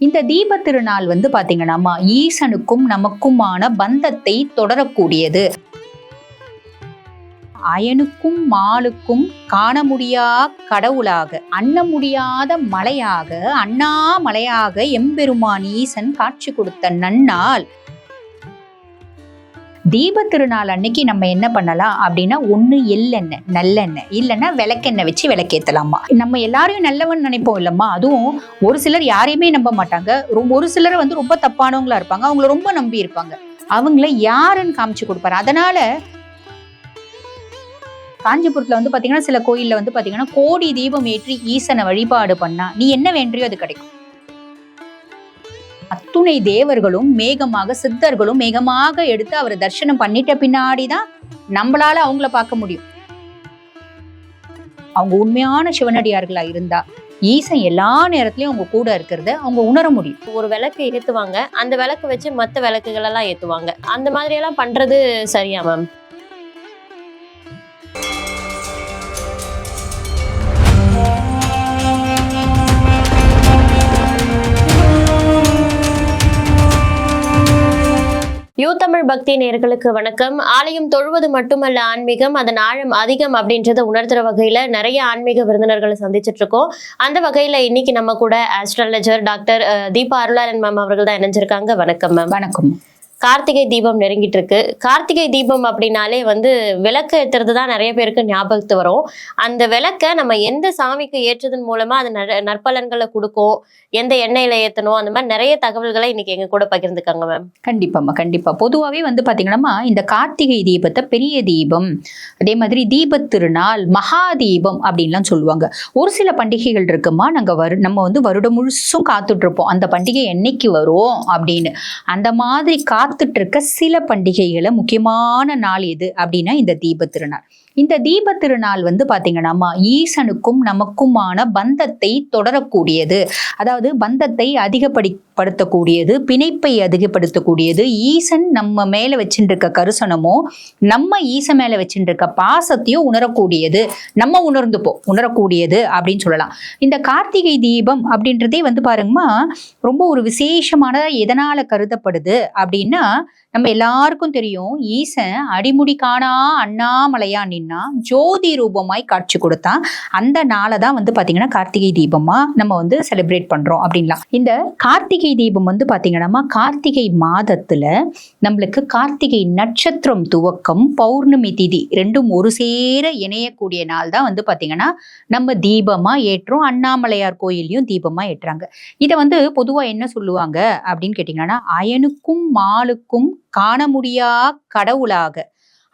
இந்த தீப திருநாள் வந்து பாத்தீங்கன்னா ஈசனுக்கும் நமக்குமான பந்தத்தை தொடரக்கூடியது. அயனுக்கும் மாலுக்கும் காண முடியா கடவுளாக அண்ண முடியாத மலையாக அண்ணா மலையாக எம்பெருமான் ஈசன் காட்சி கொடுத்த நன்னாள். தீப திருநாள் அன்னைக்கு நம்ம என்ன பண்ணலாம் அப்படின்னா ஒன்று எள்ளெண்ணெய் நல்லெண்ணெய். இல்லைன்னா விளக்கெண்ணெய் வச்சு விளக்கேற்றலாமா நம்ம எல்லாரையும் நல்லவன் நினைப்போம் இல்லம்மா. அதுவும் ஒரு சிலர் யாரையுமே நம்ப மாட்டாங்க. ரொம்ப ஒரு சிலர் வந்து ரொம்ப தப்பானவங்களா இருப்பாங்க. அவங்கள ரொம்ப நம்பி இருப்பாங்க. அவங்கள யாருன்னு காமிச்சு கொடுப்பாரு. அதனால காஞ்சிபுரத்தில் வந்து பார்த்தீங்கன்னா சில கோயிலில் வந்து பார்த்தீங்கன்னா கோடி தீபம் ஏற்றி ஈசனை வழிபாடு பண்ணா நீ என்ன வேண்டியோ அது கிடைக்கும். அத்துணை தேவர்களும் மேகமாக சித்தர்களும் மேகமாக எடுத்து அவரை தரிசனம் பண்ணிட்ட பின்னாடிதான் நம்மளால அவங்கள பார்க்க முடியும். அவங்க உண்மையான சிவனடியார்களா இருந்தா ஈசன் எல்லா நேரத்திலயும் அவங்க கூட இருக்கிறத அவங்க உணர முடியும். ஒரு விளக்கு ஏத்துவாங்க. அந்த விளக்கு வச்சு மத்த விளக்குகள் எல்லாம் ஏத்துவாங்க. அந்த மாதிரி எல்லாம் பண்றது சரியா மேம்? யூ தமிழ் பக்தி நேர்களுக்கு வணக்கம். ஆலயம் தொழுவது மட்டுமல்ல ஆன்மீகம் அதன் ஆழம் அதிகம் அப்படின்றத உணர்த்துற வகையில நிறைய ஆன்மீக விருந்தினர்களை சந்திச்சிட்டு இருக்கோம். அந்த வகையில இன்னைக்கு நம்ம கூட ஆஸ்ட்ராலஜர் டாக்டர் அஹ், தீபா அருளாளன் மேம் அவர்கள் தான் இணைஞ்சிருக்காங்க. வணக்கம் மேம் வணக்கம். கார்த்திகை தீபம் நெருங்கிட்டு இருக்கு கார்த்திகை தீபம் அப்படின்னாலே வந்து விளக்கு ஏத்துறது தான் நிறைய பேருக்கு ஞாபகத்து வரும். அந்த விளக்கை நம்ம எந்த சாமிக்கு ஏற்றதன் மூலமா அது நற்பலன்களை கொடுக்கும் எந்த எண்ணெயில ஏற்றணும் அந்த மாதிரி நிறைய தகவல்களை இன்னைக்கு எங்க கூட பகிர்ந்துக்காங்க மேம் கண்டிப்பாம்மா கண்டிப்பா. பொதுவாகவே வந்து பாத்தீங்கன்னா இந்த கார்த்திகை தீபத்தை பெரிய தீபம் அதே மாதிரி தீபத் திருநாள் மகா தீபம் அப்படின்லாம் சொல்லுவாங்க. ஒரு சில பண்டிகைகள் இருக்குமா நாங்க வரு நம்ம வந்து வருடம் முழுசும் காத்துட்டு இருப்போம். அந்த பண்டிகை என்னைக்கு வரும் அப்படின்னு. அந்த மாதிரி பார்த்துட்டு இருக்க சில பண்டிகைகளை முக்கியமான நாள் எது அப்படின்னா இந்த தீபத் திருநாள். இந்த தீப திருநாள் வந்து பாத்தீங்கன்னா ஈசனுக்கும் நமக்குமான பந்தத்தை தொடரக்கூடியது. அதாவது பந்தத்தை அதிகப்படிப்படுத்தக்கூடியது பிணைப்பை அதிகப்படுத்தக்கூடியது. ஈசன் நம்ம மேல வச்சுட்டு இருக்க கருசனமோ நம்ம ஈசன் மேல வச்சுட்டு இருக்க பாசத்தையும் உணரக்கூடியது. நம்ம உணர்ந்துப்போம் உணரக்கூடியது அப்படின்னு சொல்லலாம். இந்த கார்த்திகை தீபம் அப்படின்றதே வந்து பாருங்கம்மா ரொம்ப ஒரு விசேஷமான எதனால கருதப்படுது அப்படின்னா நம்ம எல்லாருக்கும் தெரியும் ஈசன் அடிமுடி காணா அண்ணாமலையா நின்னா ஜோதி ரூபமாய் காட்சி கொடுத்தான் அந்த நாளை தான் வந்து பார்த்தீங்கன்னா கார்த்திகை தீபமா நம்ம வந்து செலிப்ரேட் பண்றோம் அப்படின்லாம். இந்த கார்த்திகை தீபம் வந்து பார்த்தீங்கன்னா கார்த்திகை மாதத்துல நம்மளுக்கு கார்த்திகை நட்சத்திரம் துவக்கம் பௌர்ணமி திதி ரெண்டும் ஒரு சேர இணையக்கூடிய நாள் தான் வந்து பார்த்தீங்கன்னா நம்ம தீபமா ஏற்றோம் அண்ணாமலையார் கோயிலையும் தீபமா ஏற்றுறாங்க. இதை வந்து பொதுவாக என்ன சொல்லுவாங்க அப்படின்னு கேட்டீங்கன்னா அயனுக்கும் மாலுக்கும் காண முடியா கடவுளாக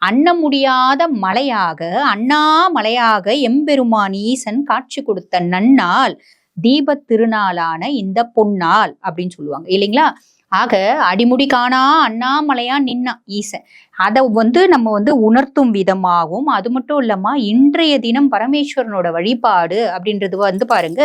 அண்ண முடியாத மலையாக அண்ணாமலையாக எம்பெருமான் ஈசன் காட்சி கொடுத்த நன்னால் தீபத் திருநாளான இந்த பொன்னாள் அப்படின்னு சொல்லுவாங்க இல்லைங்களா? ஆக அடிமுடி காணா அண்ணாமலையா நின்னா ஈசன். அதை வந்து நம்ம வந்து உணர்த்தும் விதமாகவும் அது மட்டும் இல்லாம இன்றைய தினம் பரமேஸ்வரனோட வழிபாடு அப்படின்றது வந்து பாருங்க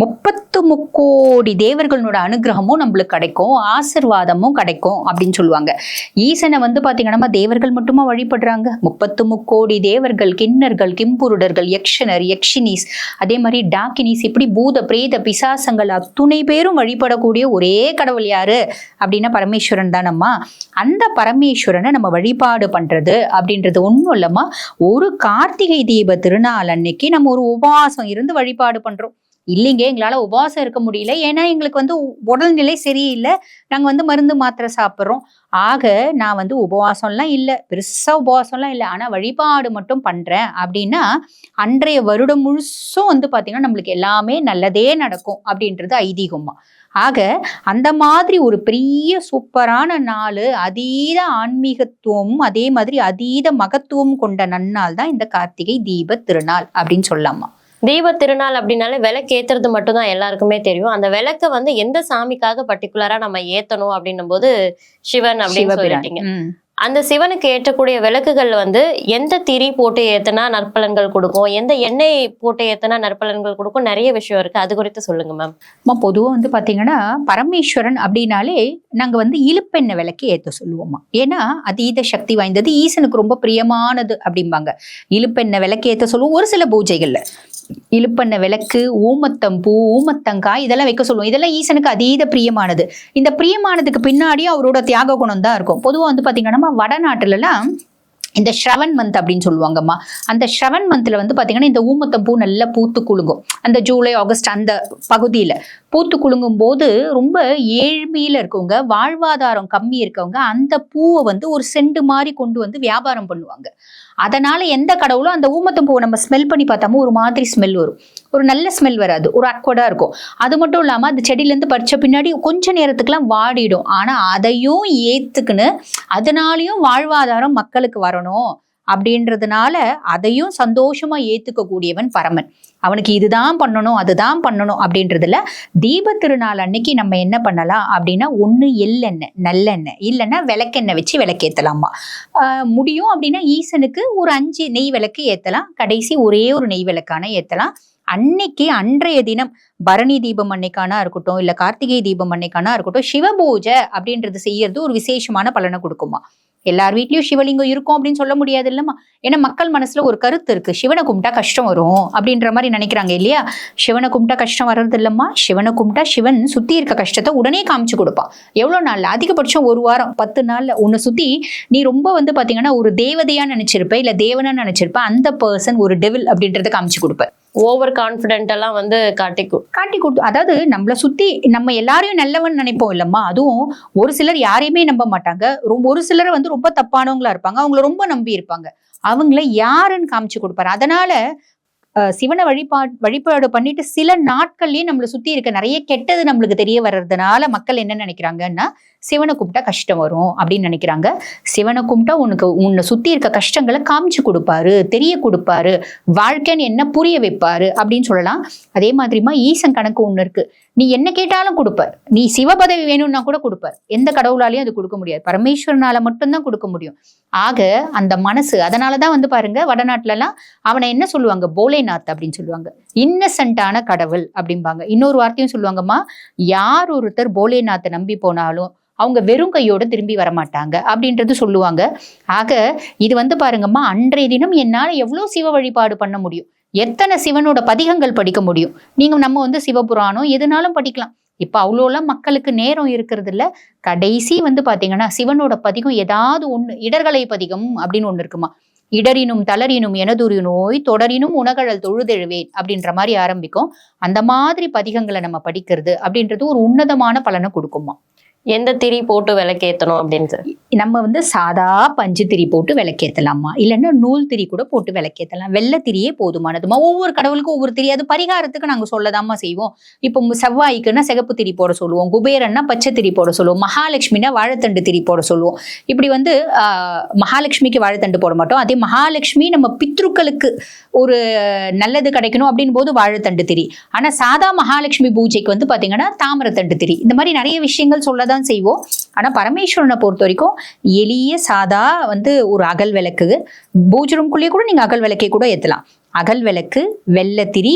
முப்பத்து முக்கோடி தேவர்களோட அனுகிரகமும் நம்மளுக்கு கிடைக்கும் ஆசிர்வாதமும் கிடைக்கும் அப்படின்னு சொல்லுவாங்க. ஈசனை வந்து பார்த்தீங்கன்னா தேவர்கள் மட்டுமா வழிபடுறாங்க? முப்பத்து முக்கோடி தேவர்கள் கிண்ணர்கள் கிம்புருடர்கள் யக்ஷனர் யக்ஷினிஸ் அதே மாதிரி டாக்கினிஸ் இப்படி பூத பிரேத பிசாசங்கள் அத்துணை பேரும் வழிபடக்கூடிய ஒரே கடவுள் யாரு? அப்படின்னா பரமேஸ்வரன் தானம்மா. அந்த பரமேஸ்வரனை நம்ம வழிபாடு பண்றது அப்படின்றது ஒன்றும் இல்லம்மா. ஒரு கார்த்திகை தீப திருநாள் அன்னைக்கு நம்ம ஒரு உபவாசம் இருந்து வழிபாடு பண்றோம். இல்லைங்க எங்களால் உபவாசம் இருக்க முடியல. ஏன்னா எங்களுக்கு வந்து உடல்நிலை சரியில்லை. நாங்கள் வந்து மருந்து மாத்திரை சாப்பிட்றோம். ஆக நான் வந்து உபவாசம்லாம் இல்லை. பெருசாக உபவாசம்லாம் இல்லை. ஆனால் வழிபாடு மட்டும் பண்ணுறேன் அப்படின்னா அன்றைய வருடம் முழுசும் வந்து பார்த்திங்கன்னா நம்மளுக்கு எல்லாமே நல்லதே நடக்கும் அப்படின்றது ஐதீகமாக ஆக அந்த மாதிரி ஒரு பெரிய சூப்பரான நாள் அதீத ஆன்மீகத்துவமும் அதே மாதிரி அதீத மகத்துவம் கொண்ட நன்னாள் தான் இந்த கார்த்திகை தீப திருநாள் அப்படின்னு சொல்லலாமா? தீப திருநாள் அப்படின்னாலே விளக்கு ஏத்துறது மட்டும்தான் எல்லாருக்குமே தெரியும். அந்த விளக்கை வந்து எந்த சாமிக்காக பர்டிகுலரா நம்ம ஏத்தணும் அப்படின்னும் போது சிவன் அப்படின்னு சொல்லிட்டீங்க. அந்த சிவனுக்கு ஏற்றக்கூடிய விளக்குகள் வந்து எந்த திரி போட்டு ஏத்துனா நற்பலன்கள் கொடுக்கும்? எந்த எண்ணெய் போட்டு ஏத்துனா நற்பலன்கள் கொடுக்கும்? நிறைய விஷயம் இருக்கு. அது குறித்து சொல்லுங்க மேம் அம்மா பொதுவாக வந்து பார்த்தீங்கன்னா பரமேஸ்வரன் அப்படின்னாலே நாங்கள் வந்து இழுப்பெண்ணெய் விளக்கு ஏற்ற சொல்லுவோம்மா. ஏன்னா அதீத சக்தி வாய்ந்தது ஈசனுக்கு ரொம்ப பிரியமானது அப்படிம்பாங்க. இழுப்பெண்ணெய் விளக்கு ஏற்ற சொல்லுவோம். ஒரு சில பூஜைகளில். இழுப்பண்ண விளக்கு ஊமத்தம் பூ ஊமத்தங்காய் இதெல்லாம் வைக்க சொல்லுவோம். இதெல்லாம் ஈசனுக்கு அதீத பிரியமானது. இந்த பிரியமானதுக்கு பின்னாடி அவரோட தியாக குணம் தான் இருக்கும். பொதுவாக வந்து பார்த்தீங்கன்னா வடநாட்டுலலாம் இந்த ஸ்ரவன் மந்த் அப்படின்னு சொல்லுவாங்கம்மா. அந்த ஸ்ரவன் மந்த்ல வந்து பார்த்தீங்கன்னா இந்த ஊமத்தம் பூ நல்லா பூத்து குலுங்கும். அந்த ஜூலை ஆகஸ்ட் அந்த பகுதியில. பூத்து குலுங்கும் போது ரொம்ப ஏழ்மையில இருக்கவங்க வாழ்வாதாரம் கம்மி இருக்கவங்க அந்த பூவை வந்து ஒரு செண்டு மாதிரி கொண்டு வந்து வியாபாரம் பண்ணுவாங்க. அதனால எந்த கடவுளும் அந்த ஊமத்தம் பூவை நம்ம ஸ்மெல் பண்ணி பார்த்தாமோ ஒரு மாதிரி ஸ்மெல் வரும். ஒரு நல்ல ஸ்மெல் வராது. ஒரு அக்வடா இருக்கும். அது மட்டும் இல்லாம அந்த செடியிலேருந்து பறிச்ச பின்னாடி கொஞ்ச நேரத்துக்குலாம் வாடிடும். ஆனா அதையும் ஏத்துக்குன்னு அதனாலையும் வாழ்வாதாரம் மக்களுக்கு வரணும். அப்படின்றதுனால அதையும் சந்தோஷமா ஏத்துக்க கூடியவன் பரமன். அவனுக்கு இதுதான் பண்ணணும் அதுதான் பண்ணணும் அப்படின்றதுல தீப திருநாள் அன்னைக்கு நம்ம என்ன பண்ணலாம் அப்படின்னா ஒண்ணு எள்ளெண்ணெய் நல்லெண்ணெய் இல்லைன்னா விளக்கெண்ணெய் வச்சு விளக்கேற்றலாமா ஆஹ் முடியும் அப்படின்னா ஈசனுக்கு ஒரு அஞ்சு நெய் விளக்கு ஏத்தலாம். கடைசி ஒரே ஒரு நெய் விளக்கான ஏத்தலாம். அன்னைக்கு அன்றைய தினம் பரணி தீபம் அன்னைக்கானா இருக்கட்டும் இல்ல கார்த்திகை தீபம் அன்னைக்கானா இருக்கட்டும் சிவபூஜை அப்படின்றது செய்யறது ஒரு விசேஷமான பலனை கொடுக்குமா. எல்லார் வீட்லயும் சிவலிங்கம் இருக்கும் அப்படின்னு சொல்ல முடியாது இல்லம்மா ஏன்னா மக்கள் மனசுல ஒரு கருத்து இருக்கு. சிவனை கும்பிட்டா கஷ்டம் வரும் அப்படின்ற மாதிரி நினைக்கிறாங்க இல்லையா? சிவனை கும்பிட்டா கஷ்டம் வர்றது இல்லம்மா சிவனை கும்பிட்டா சிவன் சுத்தி இருக்க கஷ்டத்தை உடனே காமிச்சு கொடுப்பான். எவ்வளவு நாள்ல? அதிகபட்சம் ஒரு வாரம் பத்து நாள்ல. உன்னை சுத்தி நீ ரொம்ப வந்து பாத்தீங்கன்னா ஒரு தேவதையா நினைச்சிருப்ப இல்ல தேவனா நினைச்சிருப்ப அந்த பர்சன் ஒரு டெவில் அப்படின்றத காமிச்சு கொடுப்ப. ஓவர் கான்பிடென்ட் எல்லாம் வந்து காட்டி காட்டி கொடுத்து அதாவது நம்மளை சுத்தி நம்ம எல்லாரையும் நல்லவன் நினைப்போம் இல்லம்மா. அதுவும் ஒரு சிலர் யாரையுமே நம்ப மாட்டாங்க. ரொம்ப ஒரு சிலர் வந்து ரொம்ப தப்பானவங்களா இருப்பாங்க. அவங்கள ரொம்ப நம்பி இருப்பாங்க. அவங்கள யாருன்னு காமிச்சு கொடுப்பாரு. அதனால சிவனை வழிபா வழிபாடு பண்ணிட்டு சில நாட்கள்லயே நம்மளை சுத்தி இருக்க நிறைய கெட்டது நம்மளுக்கு தெரிய வர்றதுனால மக்கள் என்ன நினைக்கிறாங்கன்னா சிவனை கும்பிட்டா கஷ்டம் வரும் அப்படின்னு நினைக்கிறாங்க. சிவனை கும்பிட்டா உனக்கு உன்னை சுத்தி இருக்க கஷ்டங்களை காமிச்சு கொடுப்பாரு தெரிய கொடுப்பாரு வாழ்க்கைன்னு என்ன புரிய வைப்பாரு அப்படின்னு சொல்லலாம். அதே மாதிரிமா ஈசன் கணக்கு ஒண்ணு இருக்கு. நீ என்ன கேட்டாலும் கொடுப்பார் நீ சிவபதவி வேணும்னா கூட கொடுப்பார் எந்த கடவுளாலையும் அது கொடுக்க முடியாது. பரமேஸ்வரனால மட்டும்தான் கொடுக்க முடியும். ஆக அந்த மனசு அதனால தான் வந்து பாருங்க வடநாட்டிலலாம் அவனை என்ன சொல்லுவாங்க? போலேநாத் அப்படின்னு சொல்லுவாங்க. இன்னசென்ட்டான கடவுள் அப்படிம்பாங்க. இன்னொரு வார்த்தையும் சொல்லுவாங்கம்மா யார் ஒருத்தர் போலேநாத்தை நம்பி போனாலும் அவங்க வெறும் கையோடு திரும்பி வரமாட்டாங்க அப்படின்றது சொல்லுவாங்க. ஆக இது வந்து பாருங்கம்மா அன்றைய தினம் என்னால் எவ்வளோ சிவ வழிபாடு பண்ண முடியும்? எத்தனை சிவனோட பதிகங்கள் படிக்க முடியும்? நீங்கள் நம்ம வந்து சிவபுராணம் எதுனாலும் படிக்கலாம். இப்ப அவ்வளோலாம் மக்களுக்கு நேரம் இருக்கிறது இல்ல கடைசி வந்து பாத்தீங்கன்னா சிவனோட பதிகம் ஏதாவது ஒண்ணு இடர்களை பதிகம் அப்படின்னு ஒன்று இருக்குமா? இடரினும் தளரினும் எனதுரு நோய் தொடரினும் உணகழல் தொழுதெழுவேன் அப்படின்ற மாதிரி ஆரம்பிக்கும். அந்த மாதிரி பதிகங்களை நம்ம படிக்கிறது அப்படின்றது ஒரு உன்னதமான பலனை கொடுக்குமா? எந்த திரி போட்டு விளக்கேற்றணும் அப்படின்னு நம்ம வந்து சாதா பஞ்சு திரி போட்டு விளக்கேற்றலாமா இல்லைன்னா நூல் திரி கூட போட்டு விளக்கேற்றலாம் வெள்ளை திரியே போதுமானதுமா? ஒவ்வொரு கடவுளுக்கும் ஒவ்வொரு திரி. அது பரிகாரத்துக்கு நாங்கள் சொல்லதாம்மா செய்வோம். இப்போ செவ்வாய்க்குன்னா சிகப்பு திரி போட சொல்லுவோம். குபேரன்னா பச்சை திரி போட சொல்லுவோம். மகாலட்சுமினா வாழைத்தண்டு திரி போட சொல்லுவோம். இப்படி வந்து மகாலட்சுமிக்கு வாழைத்தண்டு போட மாட்டோம். அதே மகாலட்சுமி நம்ம பித்ருக்களுக்கு ஒரு நல்லது கிடைக்கணும் அப்படின் போது வாழைத்தண்டு திரி. ஆனால் சாதா மகாலட்சுமி பூஜைக்கு வந்து பார்த்தீங்கன்னா தாமரத்தண்டு திரி. இந்த மாதிரி நிறைய விஷயங்கள் சொல்லதான் செய்வோம். ஆனா பரமேஸ்வரனை பொறுத்த வரைக்கும் எளிய சாதா வந்து ஒரு அகல் விளக்கு. பூஜை ரூம்குள்ளேயே கூட நீங்க அகல் விளக்கே கூட ஏத்தலாம். அகல் விளக்கு வெள்ளத்திரி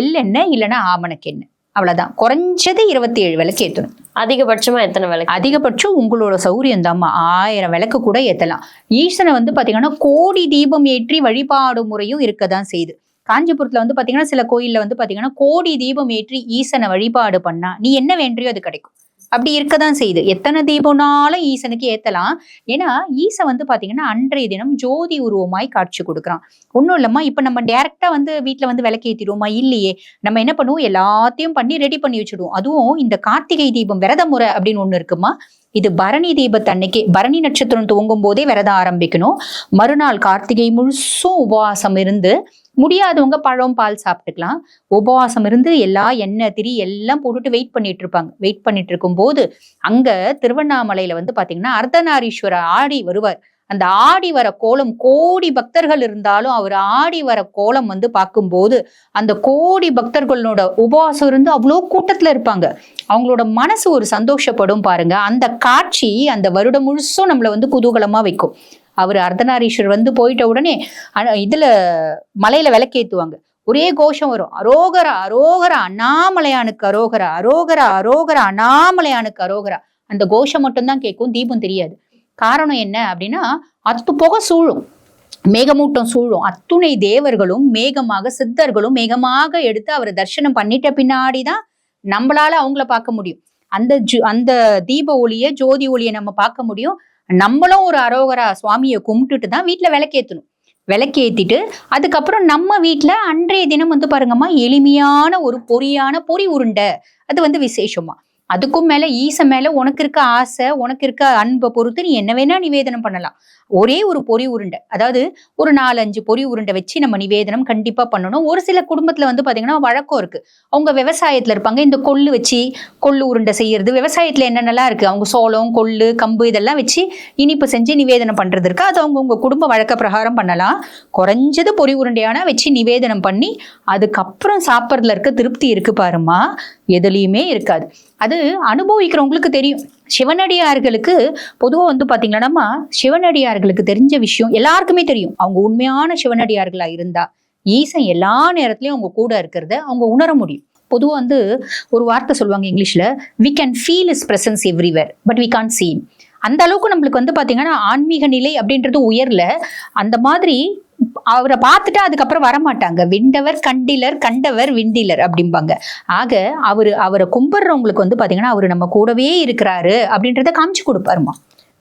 எள்ளெண்ணெய் இல்லைன்னா ஆமணக்கெண்ணெய் அவ்வளவுதான். குறைஞ்சது இருபத்தி ஏழு விளக்கு ஏத்தணும். அதிகபட்சமா எத்தனை விளக்கு? அதிகபட்சம் உங்களோட சௌரியம் தாம்மா. ஆயிரம் விளக்கு கூட ஏத்தலாம். ஈசனை வந்து பாத்தீங்கன்னா கோடி தீபம் ஏற்றி வழிபாடு முறையும் இருக்கதான் செய்யுது காஞ்சிபுரத்துல வந்து பாத்தீங்கன்னா சில கோயில்ல வந்து பாத்தீங்கன்னா கோடி தீபம் ஏற்றி ஈசனை வழிபாடு பண்ணா நீ என்ன வேண்டியோ அது கிடைக்கும். அப்படி இருக்க தான் செய்யுது. எத்தனை தீபம்னாலும் ஈசனுக்கு ஏத்தலாம். ஏன்னா ஈசன் வந்து பாத்தீங்கன்னா அன்றைய தினம் ஜோதி உருவமாய் காட்சி கொடுக்குறான். ஒன்றும் இல்லம்மா இப்ப நம்ம டேரெக்டாக வந்து வீட்டில் வந்து விளக்கு ஏற்றிடுவோமா இல்லையே. நம்ம என்ன பண்ணுவோம்? எல்லாத்தையும் பண்ணி ரெடி பண்ணி வச்சுடுவோம். அதுவும் இந்த கார்த்திகை தீபம் விரத முறை அப்படின்னு ஒண்ணு இருக்குமா? இது பரணி தீபத்து அன்னைக்கு பரணி நட்சத்திரம் துவங்கும் போதே விரதம் ஆரம்பிக்கணும். மறுநாள் கார்த்திகை முழுசும் உபவாசம் இருந்து முடியாதவங்க பழம் பால் சாப்பிட்டுக்கலாம். உபவாசம் இருந்து எல்லா எண்ணெய் திரி எல்லாம் போட்டுட்டு வெயிட் பண்ணிட்டு இருப்பாங்க. வெயிட் பண்ணிட்டு இருக்கும் போது அங்க திருவண்ணாமலையில வந்து பாத்தீங்கன்னா அர்த்தநாரீஸ்வரர் ஆடி வருவார். அந்த ஆடி வர கோலம் கோடி பக்தர்கள் இருந்தாலும் அவர் ஆடி வர கோலம் வந்து பார்க்கும்போது அந்த கோடி பக்தர்களோட உபவாசம் இருந்து அவ்வளோ கூட்டத்துல இருப்பாங்க. அவங்களோட மனசு ஒரு சந்தோஷப்படும் பாருங்க. அந்த காட்சி அந்த வருடம் முழுசும் நம்மளை வந்து குதூகலமா வைக்கும். அவர் அர்த்தநாரீஸ்வரர் வந்து போயிட்ட உடனே அ- இதுல மலையில விளக்கேத்துவாங்க. ஒரே கோஷம் வரும். அரோகரா அரோகரா அண்ணாமலையானுக்கு அரோகரா அரோகரா அரோகரா அண்ணாமலையானுக்கு அரோகரா. அந்த கோஷம் மட்டும்தான் கேட்கும் தீபம் தெரியாது. காரணம் என்ன அப்படின்னா அத்து புகை சூழும். மேகமூட்டம் சூழும். அத்துணை தேவர்களும் மேகமாக சித்தர்களும் மேகமாக எடுத்து அவரை தரிசனம் பண்ணிட்ட பின்னாடி தான் நம்மளால அவங்கள பார்க்க முடியும். அந்த ஜோ அந்த தீப ஒளிய ஜோதி ஒளியை நம்ம பார்க்க முடியும். நம்மளும் ஒரு அரோகரா சுவாமியை கும்பிட்டுட்டு தான் வீட்டில் விளக்கேற்றணும் விளக்கேற்றிட்டு அதுக்கப்புறம் நம்ம வீட்டில் அன்றைய தினம் வந்து பாருங்கம்மா எளிமையான ஒரு பொரியான பொறி உருண்டை. அது வந்து விசேஷமா அதுக்கும் மேல ஈச மேல உனக்கு இருக்க ஆசை உனக்கு இருக்க அன்பை பொறுத்து நீ என்ன வேணா நிவேதனம் பண்ணலாம். ஒரே ஒரு பொரி உருண்டை அதாவது ஒரு நாலஞ்சு பொரி உருண்டை வச்சு நம்ம நிவேதனம் கண்டிப்பா பண்ணணும். ஒரு சில குடும்பத்துல வந்து பாத்தீங்கன்னா வழக்கம் இருக்கு. அவங்க விவசாயத்துல இருப்பாங்க. இந்த கொள்ளு வச்சு கொள்ளு உருண்டை செய்யறது விவசாயத்துல என்னென்னலாம் இருக்கு? அவங்க சோளம் கொள்ளு கம்பு இதெல்லாம் வச்சு இனிப்பு செஞ்சு நிவேதனம் பண்றது இருக்கு. அது அவங்க உங்க குடும்ப வழக்க பிரகாரம் பண்ணலாம். குறைஞ்சது பொறி உருண்டையானா வச்சு நிவேதனம் பண்ணி அதுக்கப்புறம் சாப்பிட்றதுல இருக்க திருப்தி இருக்கு பாருமா எதுலேயுமே இருக்காது. அது அனுபவிக்கிறவங்களுக்கு தெரியும். சிவனடியார்களுக்கு பொதுவாக வந்து பார்த்தீங்கன்னா சிவனடியார்களுக்கு தெரிஞ்ச விஷயம் எல்லாருக்குமே தெரியும். அவங்க உண்மையான சிவனடியார்களாக இருந்தா ஈசன் எல்லா நேரத்துலையும் அவங்க கூட இருக்கிறத அவங்க உணர முடியும். பொதுவாக வந்து ஒரு வார்த்தை சொல்லுவாங்க இங்கிலீஷில் we can feel is presence everywhere but we can't seen அந்த அளவுக்கு நம்மளுக்கு வந்து பார்த்தீங்கன்னா ஆன்மீக நிலை அப்படின்றது உயரல அந்த மாதிரி அவரை பார்த்துட்டு அதுக்கப்புறம் வரமாட்டாங்க. விண்டவர் கண்டிலர் கண்டவர் விண்டிலர் அப்படிம்பாங்க. ஆக அவர் அவரை கும்பிட்றவங்களுக்கு வந்து பார்த்தீங்கன்னா அவர் நம்ம கூடவே இருக்கிறாரு அப்படின்றத காமிச்சு கொடுப்பாருமா.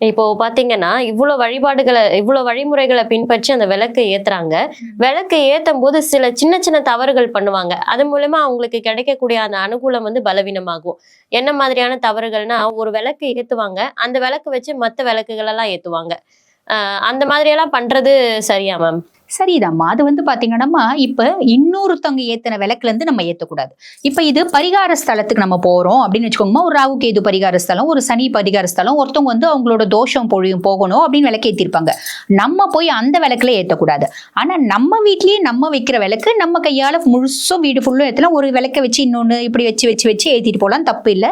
இப்போ பாத்தீங்கன்னா இவ்வளவு வழிபாடுகளை இவ்வளவு வழிமுறைகளை பின்பற்றி அந்த விளக்கை ஏத்துறாங்க. விளக்கை ஏத்தும் போது சில சின்ன சின்ன தவறுகள் பண்ணுவாங்க. அது மூலமா அவங்களுக்கு கிடைக்கக்கூடிய அந்த அனுகூலம் வந்து பலவீனமாகும். என்ன மாதிரியான தவறுகள்னா ஒரு விளக்கு ஏத்துவாங்க. அந்த விளக்கு வச்சு மற்ற விளக்குகள் எல்லாம் ஏத்துவாங்க. அந்த மாதிரி எல்லாம் பண்றது சரியா மேம் சரிதாம்மா அது வந்து பாத்தீங்கன்னா இப்ப இன்னொருத்தவங்க ஏத்தின விளக்குல இருந்து நம்ம ஏத்தக்கூடாது. இப்ப இது பரிகார ஸ்தலத்துக்கு நம்ம போறோம் அப்படின்னு வச்சுக்கோங்கம்மா ஒரு ராகு கேது பரிகார ஸ்தலம் ஒரு சனி பரிகார ஸ்தலம் ஒருத்தவங்க வந்து அவங்களோட தோஷம் பொழியும் போகணும் அப்படின்னு விளக்கு ஏத்திருப்பாங்க. நம்ம போய் அந்த விளக்குல ஏத்தக்கூடாது. ஆனா நம்ம வீட்லயே நம்ம வைக்கிற விளக்கு நம்ம கையால முழுசும் வீடு ஃபுல்லும் ஏத்தலாம். ஒரு விளக்க வச்சு இன்னொன்னு இப்படி வச்சு வச்சு வச்சு ஏத்திட்டு போகலாம். தப்பு இல்ல.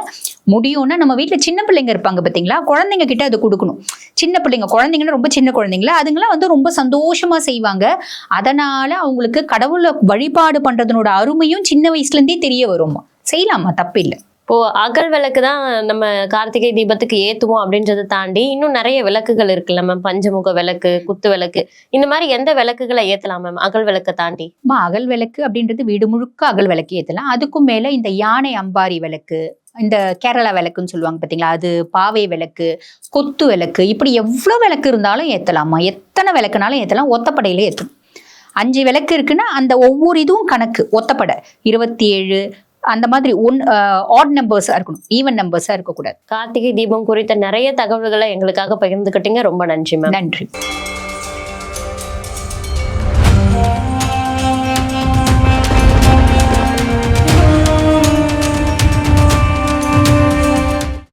முடியும்னா நம்ம வீட்டில் சின்ன பிள்ளைங்க இருப்பாங்க பாத்தீங்களா? குழந்தைங்க கிட்ட அது கொடுக்கணும். சின்ன பிள்ளைங்க குழந்தைங்கன்னா ரொம்ப சின்ன குழந்தைங்களா அதுங்களாம் வந்து ரொம்ப சந்தோஷமா செய்வாங்க. அதனால அவங்களுக்கு கடவுளை வழிபாடு பண்றதனோட அருமையும் சின்ன வயசுல இருந்தே தெரிய வரும் செய்யலாமா? தப்பு இல்லை இப்போ அகல் விளக்கு தான் நம்ம கார்த்திகை தீபத்துக்கு ஏத்துவோம் அப்படின்றத தாண்டி இன்னும் நிறைய விளக்குகள் இருக்குல்ல மேம் பஞ்சமுக விளக்கு குத்து விளக்கு. இந்த மாதிரி எந்த விளக்குகளை ஏத்தலாம் மேம் அகல் விளக்கை தாண்டி. அகல் விளக்கு அப்படின்றது வீடு முழுக்க அகல் விளக்கு ஏத்தலாம். அதுக்கும் மேல இந்த யானை அம்பாரி விளக்கு இந்த கேரளா விளக்குன்னு சொல்லுவாங்க பாத்தீங்களா? அது பாவை விளக்கு கொத்து விளக்கு இப்படி எவ்வளவு விளக்கு இருந்தாலும் ஏத்தலாமா? எத்தனை விளக்குனாலும் ஏத்தலாம் ஒத்தப்படையில ஏத்தணும் அஞ்சு விளக்கு இருக்குன்னா அந்த ஒவ்வொரு இதுவும் கணக்கு ஒத்தப்படை. இருபத்தி ஏழு அந்த மாதிரி ஒன் ஆட் நம்பர்ஸா இருக்கணும் ஈவன் நம்பர்ஸா இருக்கக்கூடாது. கார்த்திகை தீபம் குறித்த நிறைய தகவல்களை எங்களுக்காக பகிர்ந்துக்கிட்டீங்க. ரொம்ப நன்றி மேம் நன்றி.